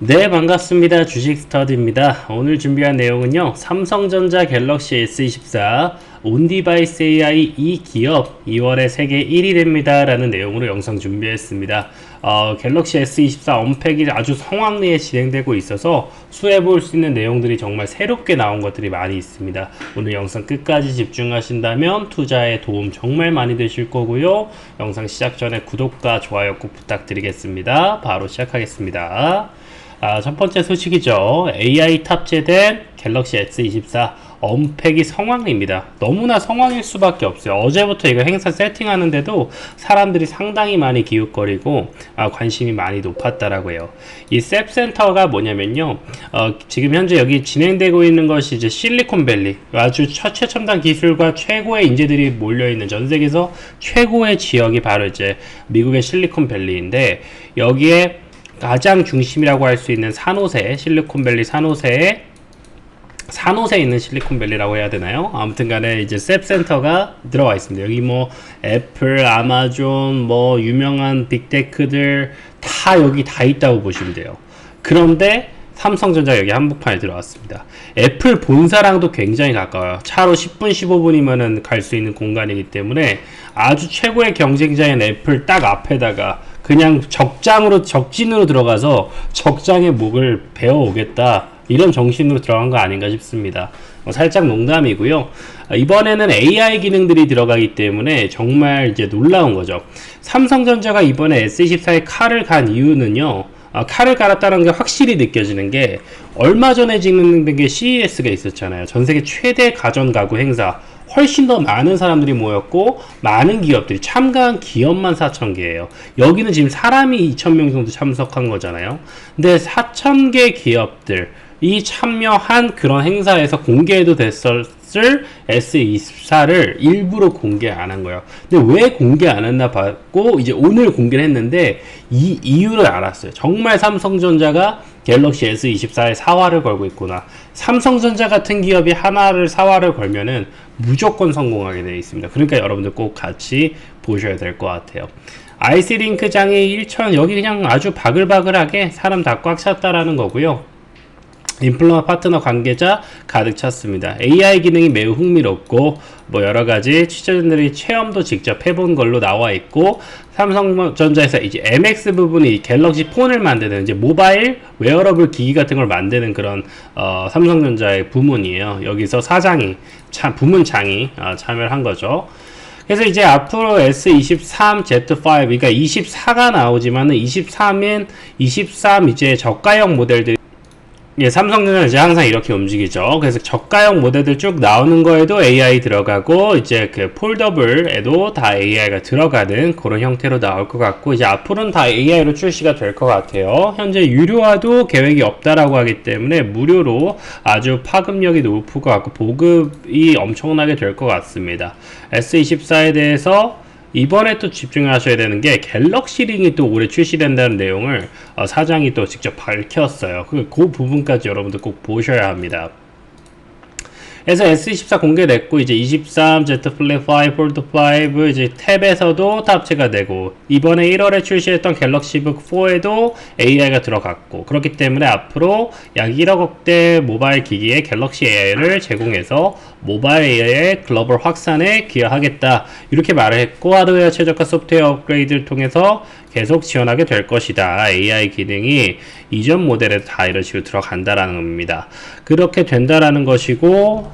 네, 반갑습니다. 주식 스터디입니다. 오늘 준비한 내용은요, 삼성전자 갤럭시 S24 온디바이스 AI 이 기업 2월에 세계 1위 됩니다. 라는 내용으로 영상 준비했습니다. 어, 갤럭시 S24 언팩이 아주 성황리에 진행되고 있어서 수해 볼 수 있는 내용들이 정말 새롭게 나온 것들이 많이 있습니다. 오늘 영상 끝까지 집중하신다면 투자에 도움 정말 많이 되실 거고요. 영상 시작 전에 구독과 좋아요 꼭 부탁드리겠습니다. 바로 시작하겠습니다. 아, 첫 번째 소식이죠. AI 탑재된 갤럭시 S24 언팩이 성황입니다. 너무나 성황일 수밖에 없어요. 어제부터 이거 행사 세팅하는데도 사람들이 상당히 많이 기웃거리고 아, 관심이 많이 높았다라고 해요. 이 셉센터가 뭐냐면요. 어, 지금 현재 여기 진행되고 있는 것이 이제 실리콘밸리 아주 최, 최첨단 기술과 최고의 인재들이 몰려있는 전 세계에서 최고의 지역이 바로 이제 미국의 실리콘밸리인데 여기에 가장 중심이라고 할 수 있는 산호세, 실리콘밸리 산호세에 산호세에 있는 실리콘밸리라고 해야 되나요? 아무튼 간에 이제 셉센터가 들어와 있습니다. 여기 뭐 애플, 아마존, 뭐 유명한 빅테크들 다 여기 다 있다고 보시면 돼요. 그런데 삼성전자 여기 한복판에 들어왔습니다. 애플 본사랑도 굉장히 가까워요. 차로 10분, 15분이면은 갈 수 있는 공간이기 때문에 아주 최고의 경쟁자인 애플 딱 앞에다가 그냥 적장으로 적진으로 들어가서 적장의 목을 베어 오겠다 이런 정신으로 들어간 거 아닌가 싶습니다. 어, 살짝 농담이고요. 아, 이번에는 AI 기능들이 들어가기 때문에 정말 이제 놀라운 거죠. 삼성전자가 이번에 S24에 칼을 간 이유는요. 아, 칼을 갈았다는 게 확실히 느껴지는 게 얼마 전에 진행된 게 CES가 있었잖아요. 전 세계 최대 가전 가구 행사. 훨씬 더 많은 사람들이 모였고 많은 기업들이 참가한 기업만 4천 개예요. 여기는 지금 사람이 2천 명 정도 참석한 거잖아요. 근데 4천 개 기업들 이 참여한 그런 행사에서 공개해도 됐을 S24를 일부러 공개 안 한 거예요. 근데 왜 공개 안 했나 봤고 이제 오늘 공개를 했는데 이 이유를 알았어요. 정말 삼성전자가 갤럭시 S24에 사활을 걸고 있구나. 삼성전자 같은 기업이 하나를 사활을 걸면은 무조건 성공하게 되어 있습니다. 그러니까 여러분들 꼭 같이 보셔야 될 것 같아요. 아이스링크 장애 1천 여기 그냥 아주 바글바글하게 사람 다 꽉 찼다라는 거고요. 인플루언 파트너 관계자 가득 찼습니다. AI 기능이 매우 흥미롭고 뭐 여러 가지 취재진들이 체험도 직접 해본 걸로 나와 있고 삼성전자에서 이제 MX 부분이 갤럭시 폰을 만드는 이제 모바일 웨어러블 기기 같은 걸 만드는 그런 어, 삼성전자의 부문이에요. 여기서 사장이 참 부문장이 어, 참여를 한 거죠. 그래서 이제 앞으로 S23 Z5 그러니까 24가 나오지만은 23인 23 이제 저가형 모델들 예, 삼성전자는 이제 항상 이렇게 움직이죠. 그래서 저가형 모델들 쭉 나오는 거에도 AI 들어가고, 이제 그 폴더블에도 다 AI가 들어가는 그런 형태로 나올 것 같고, 이제 앞으로는 다 AI로 출시가 될 것 같아요. 현재 유료화도 계획이 없다라고 하기 때문에 무료로 아주 파급력이 높을 것 같고, 보급이 엄청나게 될 것 같습니다. S24에 대해서 이번에 또 집중하셔야 되는 게 갤럭시 링이 또 올해 출시된다는 내용을 어, 사장이 또 직접 밝혔어요. 그, 그 부분까지 여러분들 꼭 보셔야 합니다. 그래서 S24 공개됐고 이제 23 Z 플립 5 폴드 5 이제 탭에서도 탑재가 되고 이번에 1월에 출시했던 갤럭시북 4에도 AI가 들어갔고 그렇기 때문에 앞으로 약 1억대 모바일 기기에 갤럭시 AI를 제공해서 모바일 AI의 글로벌 확산에 기여하겠다 이렇게 말을 했고 하드웨어 최저가 소프트웨어 업그레이드를 통해서 계속 지원하게 될 것이다. AI 기능이 이전 모델에 다 이런 식으로 들어간다라는 겁니다. 그렇게 된다라는 것이고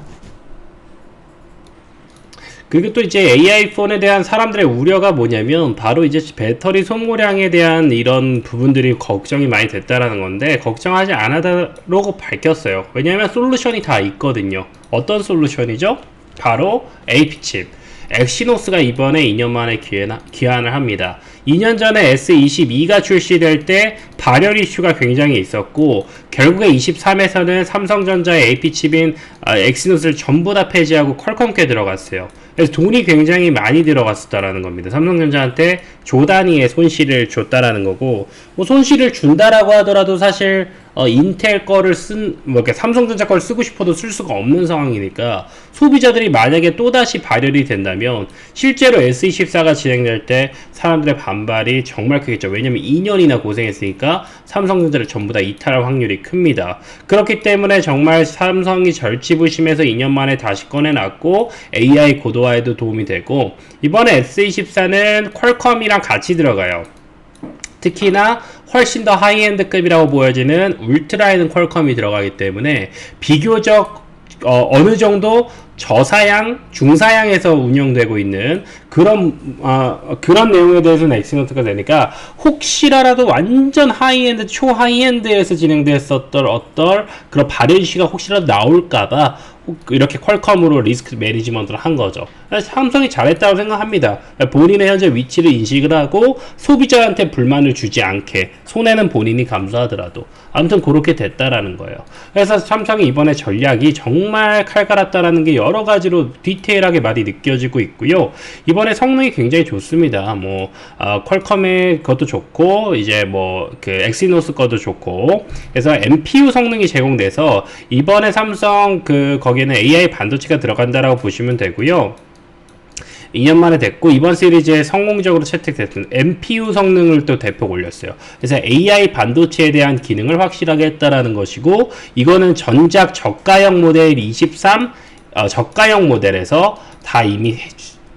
그리고 또 이제 AI 폰에 대한 사람들의 우려가 뭐냐면 바로 이제 배터리 소모량에 대한 이런 부분들이 걱정이 많이 됐다라는 건데 걱정하지 않았다고 밝혔어요. 왜냐하면 솔루션이 다 있거든요. 어떤 솔루션이죠? 바로 AP 칩. 엑시노스가 이번에 2년 만에 기한을 합니다. 2년 전에 S22가 출시될 때 발열 이슈가 굉장히 있었고 결국에 23에서는 삼성전자의 AP 칩인 엑시노스를 전부 다 폐지하고 퀄컴께 들어갔어요. 그래서 돈이 굉장히 많이 들어갔었다라는 겁니다. 삼성전자한테 조 단위의 손실을 줬다라는 거고 뭐 손실을 준다라고 하더라도 사실 어, 인텔 거를 쓴, 뭐 이렇게 삼성전자 걸 쓰고 싶어도 쓸 수가 없는 상황이니까 소비자들이 만약에 또다시 발열이 된다면 실제로 S24가 진행될 때 사람들의 반발이 정말 크겠죠. 왜냐면 2년이나 고생했으니까 삼성전자를 전부 다 이탈할 확률이 큽니다. 그렇기 때문에 정말 삼성이 절치부심해서 2년 만에 다시 꺼내놨고 AI 고도 화에도 도움이 되고 이번에 S24는 퀄컴이랑 같이 들어가요. 특히나 훨씬 더 하이엔드급이라고 보여지는 울트라에는 퀄컴이 들어가기 때문에 비교적 어, 느 정도 저사양, 중사양에서 운영되고 있는 그런 어, 그런 내용에 대해서는 엑시노트가 되니까 혹시라도 완전 하이엔드, 초하이엔드에서 진행됐었던 어떤 그런 발열 시가 혹시라도 나올까봐 이렇게 퀄컴으로 리스크 매니지먼트를 한 거죠. 삼성이 잘했다고 생각합니다. 본인의 현재 위치를 인식을 하고 소비자한테 불만을 주지 않게 손해는 본인이 감수하더라도 아무튼 그렇게 됐다라는 거예요. 그래서 삼성이 이번에 전략이 정말 칼갈았다라는 게 여러 가지로 디테일하게 많이 느껴지고 있고요. 이번에 성능이 굉장히 좋습니다. 뭐 어, 퀄컴의 것도 좋고 이제 뭐 그 엑시노스 것도 좋고 그래서 MPU 성능이 제공돼서 이번에 삼성 그 거기 에는 AI 반도체가 들어간다라고 보시면 되고요. 2년 만에 됐고 이번 시리즈에 성공적으로 채택됐던 MPU 성능을 또 대폭 올렸어요. 그래서 AI 반도체에 대한 기능을 확실하게 했다라는 것이고 이거는 전작 저가형 모델 23 어, 저가형 모델에서 다 이미 해,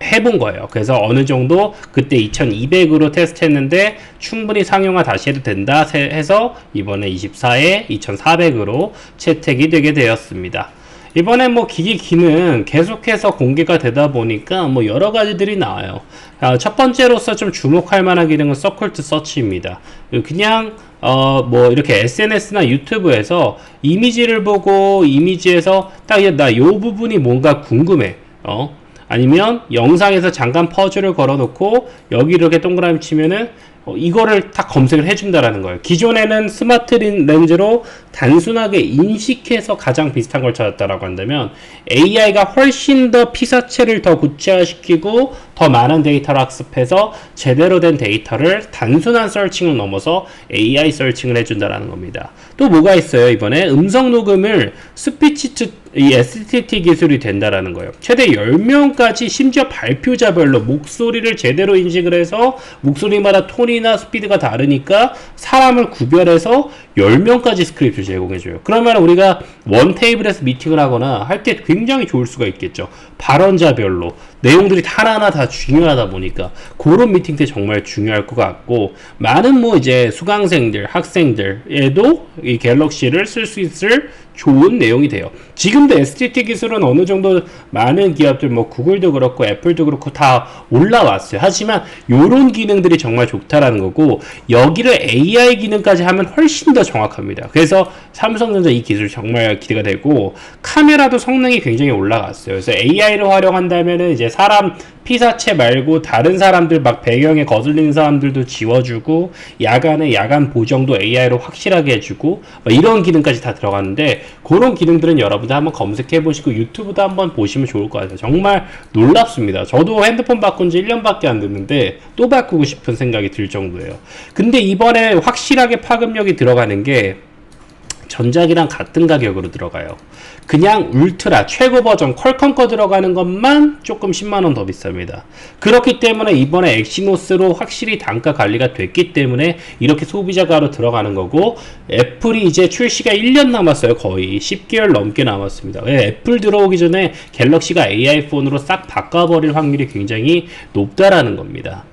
해본 거예요. 그래서 어느 정도 그때 2200으로 테스트했는데 충분히 상용화 다시 해도 된다 해서 이번에 24에 2400으로 채택이 되게 되었습니다. 이번에 뭐 기기 기능 계속해서 공개가 되다 보니까 뭐 여러 가지들이 나와요. 아, 첫 번째로서 좀 주목할 만한 기능은 서클트 서치입니다. 그냥 어 뭐 이렇게 SNS나 유튜브에서 이미지를 보고 이미지에서 딱 나 요 부분이 뭔가 궁금해. 어 아니면 영상에서 잠깐 퍼즐을 걸어놓고 여기 이렇게 동그라미 치면은 어, 이거를 다 검색을 해준다라는 거예요. 기존에는 스마트 렌즈로 단순하게 인식해서 가장 비슷한 걸 찾았다라고 한다면 AI가 훨씬 더 피사체를 더 구체화시키고 더 많은 데이터를 학습해서 제대로 된 데이터를 단순한 서칭을 넘어서 AI 서칭을 해준다라는 겁니다. 또 뭐가 있어요? 이번에 음성 녹음을 스피치 이 STT 기술이 된다라는 거예요. 최대 10명까지 심지어 발표자별로 목소리를 제대로 인식을 해서 목소리마다 톤이나 스피드가 다르니까 사람을 구별해서 10명까지 스크립트 제공해줘요. 그러면 우리가 원 테이블에서 미팅을 하거나 할 때 굉장히 좋을 수가 있겠죠. 발언자별로 내용들이 하나하나 다 중요하다 보니까 그런 미팅 때 정말 중요할 것 같고 많은 뭐 이제 수강생들, 학생들에도 이 갤럭시를 쓸 수 있을 좋은 내용이 돼요. 지금도 STT 기술은 어느 정도 많은 기업들 뭐 구글도 그렇고 애플도 그렇고 다 올라왔어요. 하지만 이런 기능들이 정말 좋다라는 거고 여기를 AI 기능까지 하면 훨씬 더 정확합니다. 그래서 삼성전자 이 기술 정말 기대가 되고 카메라도 성능이 굉장히 올라갔어요. 그래서 AI를 활용한다면은 이제 사람 피사체 말고 다른 사람들 막 배경에 거슬리는 사람들도 지워주고 야간에 야간 보정도 AI로 확실하게 해주고 이런 기능까지 다 들어갔는데 그런 기능들은 여러분들 한번 검색해 보시고 유튜브도 한번 보시면 좋을 것 같아요. 정말 놀랍습니다. 저도 핸드폰 바꾼 지 1년밖에 안 됐는데 또 바꾸고 싶은 생각이 들 정도예요. 근데 이번에 확실하게 파급력이 들어가는 게 전작이랑 같은 가격으로 들어가요. 그냥 울트라 최고 버전 퀄컴 거 들어가는 것만 조금 10만원 더 비쌉니다. 그렇기 때문에 이번에 엑시노스로 확실히 단가 관리가 됐기 때문에 이렇게 소비자가로 들어가는 거고 애플이 이제 출시가 1년 남았어요. 거의 10개월 넘게 남았습니다. 왜 애플 들어오기 전에 갤럭시가 AI 폰으로 싹 바꿔버릴 확률이 굉장히 높다라는 겁니다.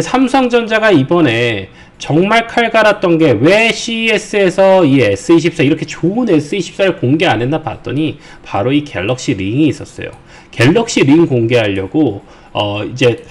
삼성전자가 이번에 정말 칼 갈았던 게 왜 CES에서 이 S24 이렇게 좋은 S24를 공개 안 했나 봤더니 바로 이 갤럭시 링이 있었어요. 갤럭시 링 공개하려고 어 이제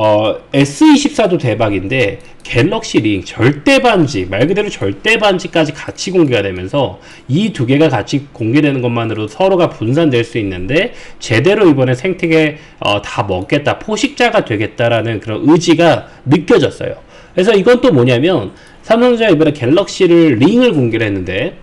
어 S24도 대박인데 갤럭시 링 절대 반지 말 그대로 절대 반지까지 같이 공개가 되면서 이 두 개가 같이 공개되는 것만으로 서로가 분산될 수 있는데 제대로 이번에 생태계 어, 다 먹겠다 포식자가 되겠다라는 그런 의지가 느껴졌어요. 그래서 이건 또 뭐냐면 삼성전자 이번에 갤럭시를 링을 공개를 했는데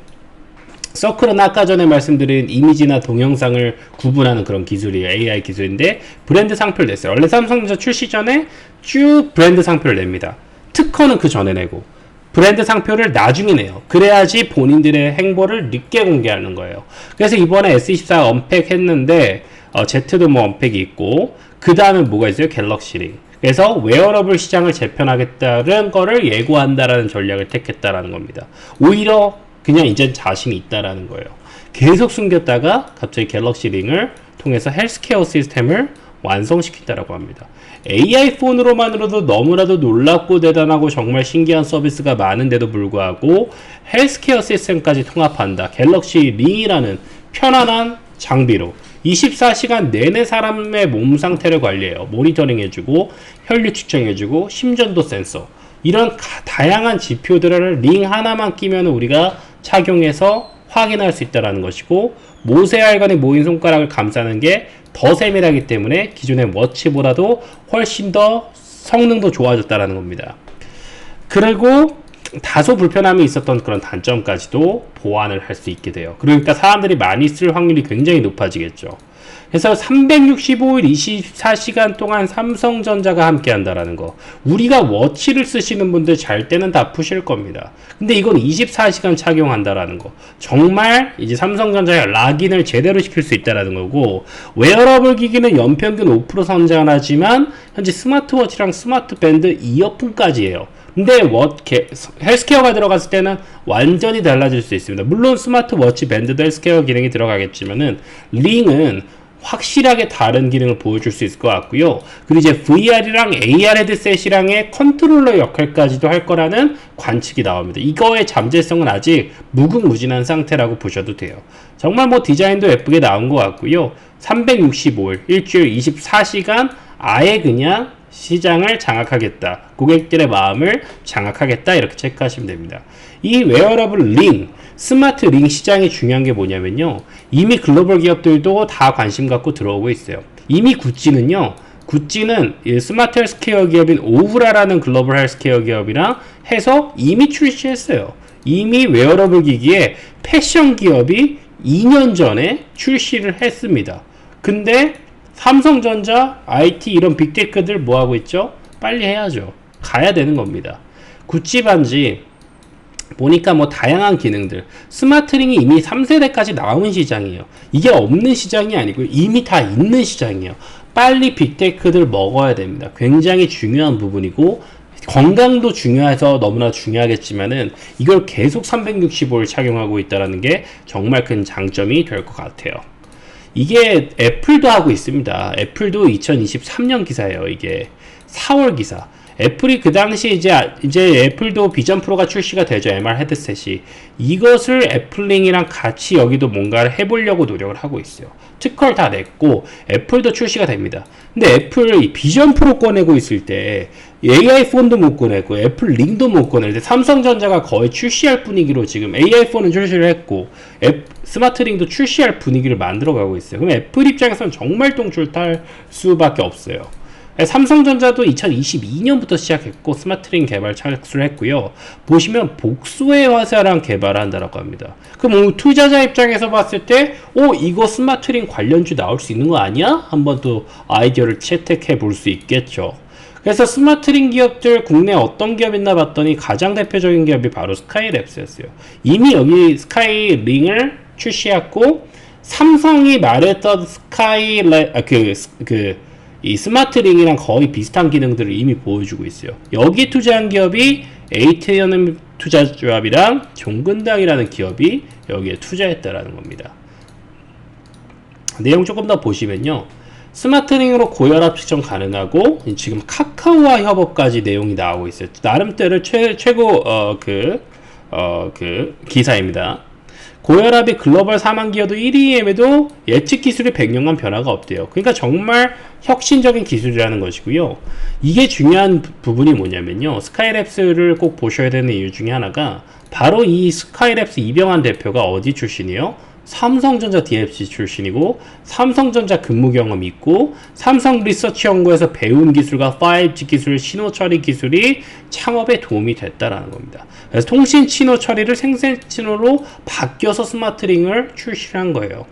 서클은 아까 전에 말씀드린 이미지나 동영상을 구분하는 그런 기술이에요. AI 기술인데 브랜드 상표를 냈어요. 원래 삼성전자 출시 전에 쭉 브랜드 상표를 냅니다. 특허는 그 전에 내고 브랜드 상표를 나중에 내요. 그래야지 본인들의 행보를 늦게 공개하는 거예요. 그래서 이번에 S24 언팩 했는데 어, Z도 뭐 언팩이 있고 그 다음에 뭐가 있어요? 갤럭시 링. 그래서 웨어러블 시장을 재편하겠다는 거를 예고한다라는 전략을 택했다라는 겁니다. 오히려 그냥 이젠 자신이 있다라는 거예요. 계속 숨겼다가 갑자기 갤럭시 링을 통해서 헬스케어 시스템을 완성시킨다라고 합니다. AI 폰으로만으로도 너무나도 놀랍고 대단하고 정말 신기한 서비스가 많은데도 불구하고 헬스케어 시스템까지 통합한다. 갤럭시 링이라는 편안한 장비로 24시간 내내 사람의 몸 상태를 관리해요. 모니터링 해주고, 혈류 측정해주고, 심전도 센서. 이런 가- 다양한 지표들을 링 하나만 끼면 우리가 착용해서 확인할 수 있다는 것이고, 모세혈관이 모인 손가락을 감싸는 게 더 세밀하기 때문에 기존의 워치보다도 훨씬 더 성능도 좋아졌다는 겁니다. 그리고 다소 불편함이 있었던 그런 단점까지도 보완을 할 수 있게 돼요. 그러니까 사람들이 많이 쓸 확률이 굉장히 높아지겠죠. 그래서 365일 24시간 동안 삼성전자가 함께 한다라는 거. 우리가 워치를 쓰시는 분들 잘 때는 다 푸실 겁니다. 근데 이건 24시간 착용한다라는 거. 정말 이제 삼성전자의 락인을 제대로 시킬 수 있다라는 거고, 웨어러블 기기는 연평균 5% 성장하지만, 현재 스마트워치랑 스마트 밴드 이어폰까지예요. 근데 워, 게, 헬스케어가 들어갔을 때는 완전히 달라질 수 있습니다. 물론 스마트워치 밴드도 헬스케어 기능이 들어가겠지만은 링은 확실하게 다른 기능을 보여줄 수 있을 것 같고요. 그리고 이제 VR이랑 AR 헤드셋이랑의 컨트롤러 역할까지도 할 거라는 관측이 나옵니다. 이거의 잠재성은 아직 무궁무진한 상태라고 보셔도 돼요. 정말 뭐 디자인도 예쁘게 나온 것 같고요. 365일, 일주일 24시간 아예 그냥 시장을 장악하겠다. 고객들의 마음을 장악하겠다. 이렇게 체크하시면 됩니다. 이 웨어러블 링, 스마트 링 시장이 중요한 게 뭐냐면요. 이미 글로벌 기업들도 다 관심 갖고 들어오고 있어요. 이미 구찌는요. 구찌는 이 스마트 헬스케어 기업인 오브라라는 글로벌 헬스케어 기업이랑 해서 이미 출시했어요. 이미 웨어러블 기기에 패션 기업이 2년 전에 출시를 했습니다. 근데 삼성전자, IT 이런 빅테크들 뭐 하고 있죠? 빨리 해야죠. 가야 되는 겁니다. 구찌 반지 보니까 뭐 다양한 기능들 스마트링이 이미 3세대까지 나온 시장이에요. 이게 없는 시장이 아니고 이미 다 있는 시장이에요. 빨리 빅테크들 먹어야 됩니다. 굉장히 중요한 부분이고 건강도 중요해서 너무나 중요하겠지만은 이걸 계속 365일 착용하고 있다는 게 정말 큰 장점이 될 것 같아요. 이게 애플도 하고 있습니다. 애플도 2023년 기사예요. 이게 4월 기사. 애플이 그 당시 이제 이제 애플도 비전 프로가 출시가 되죠. MR 헤드셋이 이것을 애플링이랑 같이 여기도 뭔가를 해보려고 노력을 하고 있어요. 특허를 다 냈고 애플도 출시가 됩니다. 근데 애플 이 비전 프로 꺼내고 있을 때 AI 폰도 못 꺼내고 애플 링도 못때 삼성전자가 거의 출시할 분위기로 지금 AI 폰은 출시를 했고 앱, 스마트 링도 출시할 분위기를 만들어가고 있어요. 그럼 애플 입장에서는 정말 똥줄 탈 수밖에 없어요. 삼성전자도 2022년부터 시작했고 스마트링 개발 착수를 했고요. 보시면 복수의 화살랑 개발을 한다라고 합니다. 그럼 뭐 투자자 입장에서 봤을 때, 어 이거 스마트링 관련주 나올 수 있는 거 아니야? 한번 또 아이디어를 채택해 볼 수 있겠죠. 그래서 스마트링 기업들 국내 어떤 기업 있나 봤더니 가장 대표적인 기업이 바로 스카이랩스였어요. 이미 여기 스카이링을 출시했고 삼성이 말했던 스카이랩 아, 그, 그, 이 스마트링이랑 거의 비슷한 기능들을 이미 보여주고 있어요. 여기 투자한 기업이 에이트연음 투자조합이랑 종근당이라는 기업이 여기에 투자했다라는 겁니다. 내용 조금 더 보시면요. 스마트링으로 고혈압 측정 가능하고 지금 카카오와 협업까지 내용이 나오고 있어요. 나름대로 최, 최고 어, 그, 어, 그 기사입니다. 고혈압이 글로벌 사망 기여도 1위임에도 예측 기술이 100년간 변화가 없대요. 그러니까 정말 혁신적인 기술이라는 것이고요. 이게 중요한 부- 부분이 뭐냐면요. 스카이랩스를 꼭 보셔야 되는 이유 중에 하나가 바로 이 스카이랩스 이병환 대표가 어디 출신이에요? 삼성전자 DFC 출신이고 삼성전자 근무 경험이 있고 삼성 리서치 연구에서 배운 기술과 5G 기술, 신호 처리 기술이 창업에 도움이 됐다라는 겁니다. 그래서 통신 신호 처리를 생생 신호로 바뀌어서 스마트링을 출시한 거예요.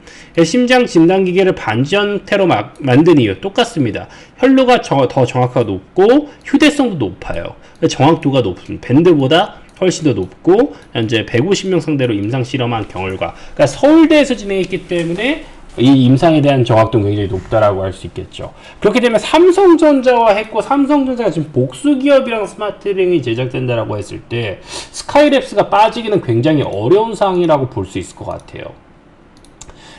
심장 진단 기계를 반전태로 막 만든 이유 똑같습니다. 혈류가 저- 더 정확하고 높고 휴대성도 높아요. 정확도가 높습니다. 밴드보다 훨씬 더 높고 현재 150명 상대로 임상 실험한 경월과 그러니까 서울대에서 진행했기 때문에 이 임상에 대한 정확도는 굉장히 높다라고 할 수 있겠죠. 그렇게 되면 삼성전자와 했고 삼성전자가 지금 복수 기업이랑 스마트링이 제작된다라고 했을 때 스카이랩스가 빠지기는 굉장히 어려운 상황이라고 볼 수 있을 것 같아요.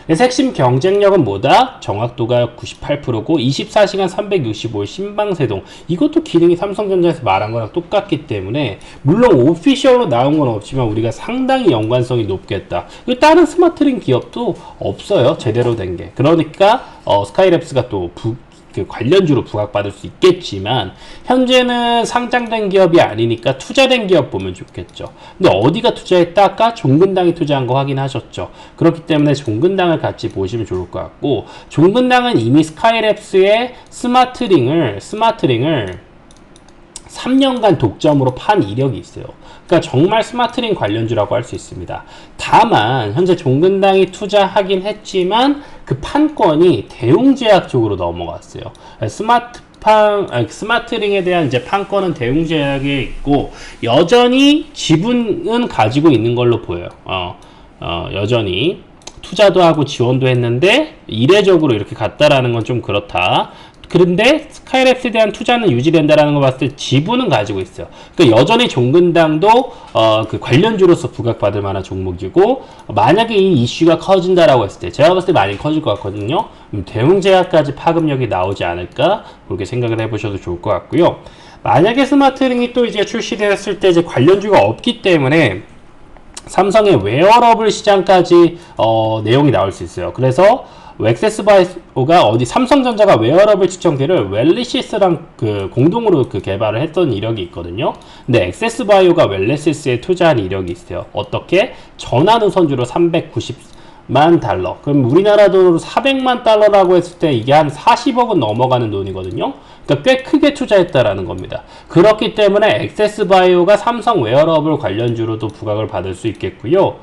그래서 핵심 경쟁력은 뭐다? 정확도가 98%고 24시간 365일 신방세동 이것도 기능이 삼성전자에서 말한 거랑 똑같기 때문에 물론 오피셜로 나온 건 없지만 우리가 상당히 연관성이 높겠다. 다른 스마트링 기업도 없어요. 제대로 된 게. 그러니까 어, 스카이랩스가 또 부, 그 관련주로 부각받을 수 있겠지만 현재는 상장된 기업이 아니니까 투자된 기업 보면 좋겠죠. 근데 어디가 투자했다? 아까 종근당이 투자한 거 확인하셨죠. 그렇기 때문에 종근당을 같이 보시면 좋을 것 같고 종근당은 이미 스카이랩스의 스마트링을 스마트링을 3년간 독점으로 판 이력이 있어요. 그러니까 정말 스마트링 관련주라고 할 수 있습니다. 다만 현재 종근당이 투자하긴 했지만 그 판권이 대웅제약 쪽으로 넘어갔어요. 스마트 판 아니, 스마트링에 대한 이제 판권은 대웅제약에 있고 여전히 지분은 가지고 있는 걸로 보여요. 어, 어, 여전히 투자도 하고 지원도 했는데 이례적으로 이렇게 갔다라는 건 좀 그렇다. 그런데 스카이랩스에 대한 투자는 유지된다라는 걸 봤을 때 지분은 가지고 있어요. 그러니까 여전히 종근당도 어, 그 관련주로서 부각받을 만한 종목이고 만약에 이 이슈가 커진다라고 했을 때 제가 봤을 때 많이 커질 것 같거든요. 대웅제약까지 파급력이 나오지 않을까 그렇게 생각을 해보셔도 좋을 것 같고요. 만약에 스마트링이 또 이제 출시되었을 때 이제 관련주가 없기 때문에 삼성의 웨어러블 시장까지 어, 내용이 나올 수 있어요. 그래서 웩세스바이오가 어디 삼성전자가 웨어러블 측정기를 웰리시스랑 그 공동으로 그 개발을 했던 이력이 있거든요. 근데 엑세스바이오가 웰리시스에 투자한 이력이 있어요. 어떻게? 전환 우선주로 390 만 달러. 그럼 우리나라 돈으로 400만 달러라고 했을 때 이게 한 40억은 넘어가는 돈이거든요. 그러니까 꽤 크게 투자했다라는 겁니다. 그렇기 때문에 엑세스바이오가 삼성 웨어러블 관련주로도 부각을 받을 수 있겠고요.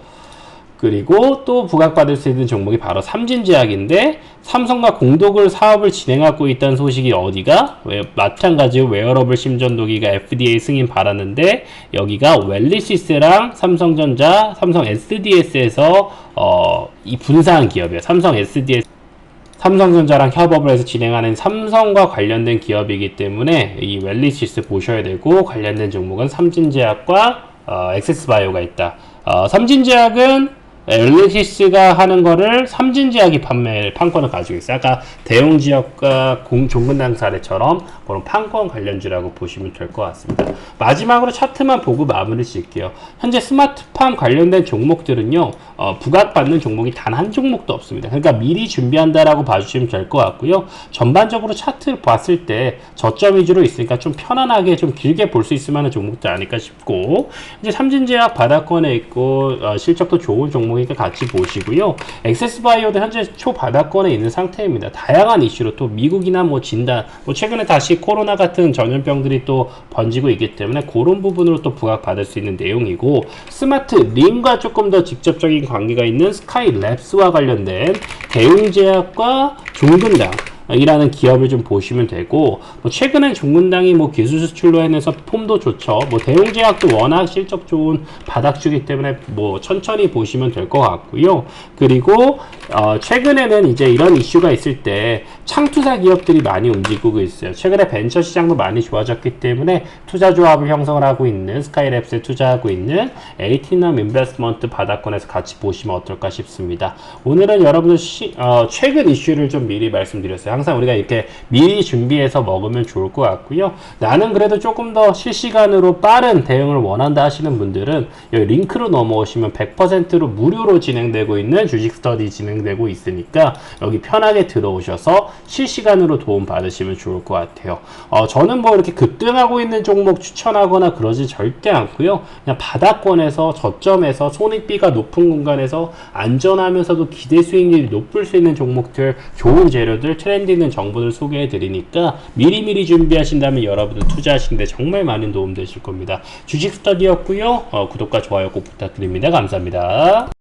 그리고 또 부각받을 수 있는 종목이 바로 삼진제약인데 삼성과 공독을 사업을 진행하고 있다는 소식이 어디가 왜 마찬가지로 웨어러블 심전도기가 FDA 승인 받았는데 여기가 웰리시스랑 삼성전자, 삼성 SDS에서 어, 이 분사한 기업이에요. 삼성 SDS 삼성전자랑 협업을 해서 진행하는 삼성과 관련된 기업이기 때문에 이 웰리시스 보셔야 되고 관련된 종목은 삼진제약과 어, 엑세스바이오가 있다. 어, 삼진제약은 엘리시스가 하는 거를 삼진제약이 판매 판권을 가지고 있어요. 아까 대웅지역과 종근당 사례처럼 그런 판권 관련주라고 보시면 될 것 같습니다. 마지막으로 차트만 보고 마무리 짓게요. 현재 스마트팜 관련된 종목들은요, 어, 부각받는 종목이 단 한 종목도 없습니다. 그러니까 미리 준비한다라고 봐주시면 될 것 같고요. 전반적으로 차트를 봤을 때 저점 위주로 있으니까 좀 편안하게 좀 길게 볼 수 있을 만한 종목들 아닐까 싶고, 이제 삼진제약 바닥권에 있고 어, 실적도 좋은 종목 이니까 같이 보시고요. 엑세스바이오도 현재 초바닥권에 있는 상태입니다. 다양한 이슈로 또 미국이나 뭐 진단, 뭐 최근에 다시 코로나 같은 전염병들이 또 번지고 있기 때문에 그런 부분으로 또 부각받을 수 있는 내용이고 스마트 링과 조금 더 직접적인 관계가 있는 스카이랩스와 관련된 대웅제약과 종근당 이라는 기업을 좀 보시면 되고 뭐 최근엔 종근당이 뭐 기술 수출로 해내서 폼도 좋죠. 뭐 대웅제약도 워낙 실적 좋은 바닥주기 때문에 뭐 천천히 보시면 될 것 같고요. 그리고 어 최근에는 이제 이런 이슈가 있을 때 창투사 기업들이 많이 움직이고 있어요. 최근에 벤처 시장도 많이 좋아졌기 때문에 투자 조합을 형성을 하고 있는 스카이랩스에 투자하고 있는 에이티넘 인베스트먼트 바닥권에서 같이 보시면 어떨까 싶습니다. 오늘은 여러분들 시, 어, 최근 이슈를 좀 미리 말씀드렸어요. 항상 우리가 이렇게 미리 준비해서 먹으면 좋을 것 같고요. 나는 그래도 조금 더 실시간으로 빠른 대응을 원한다 하시는 분들은 여기 링크로 넘어오시면 100%로 무료로 진행되고 있는 주식 스터디 진행되고 있으니까 여기 편하게 들어오셔서 실시간으로 도움 받으시면 좋을 것 같아요. 어, 저는 뭐 이렇게 급등하고 있는 종목 추천하거나 그러지 절대 않고요. 그냥 바닥권에서 저점에서 손익비가 높은 공간에서 안전하면서도 기대 수익률이 높을 수 있는 종목들, 좋은 재료들, 트렌드 있는 정보들 소개해 드리니까 미리미리 준비하신다면 여러분들 투자하시는데 정말 많은 도움 되실 겁니다. 주식 스터디였고요. 어, 구독과 좋아요 꼭 부탁드립니다. 감사합니다.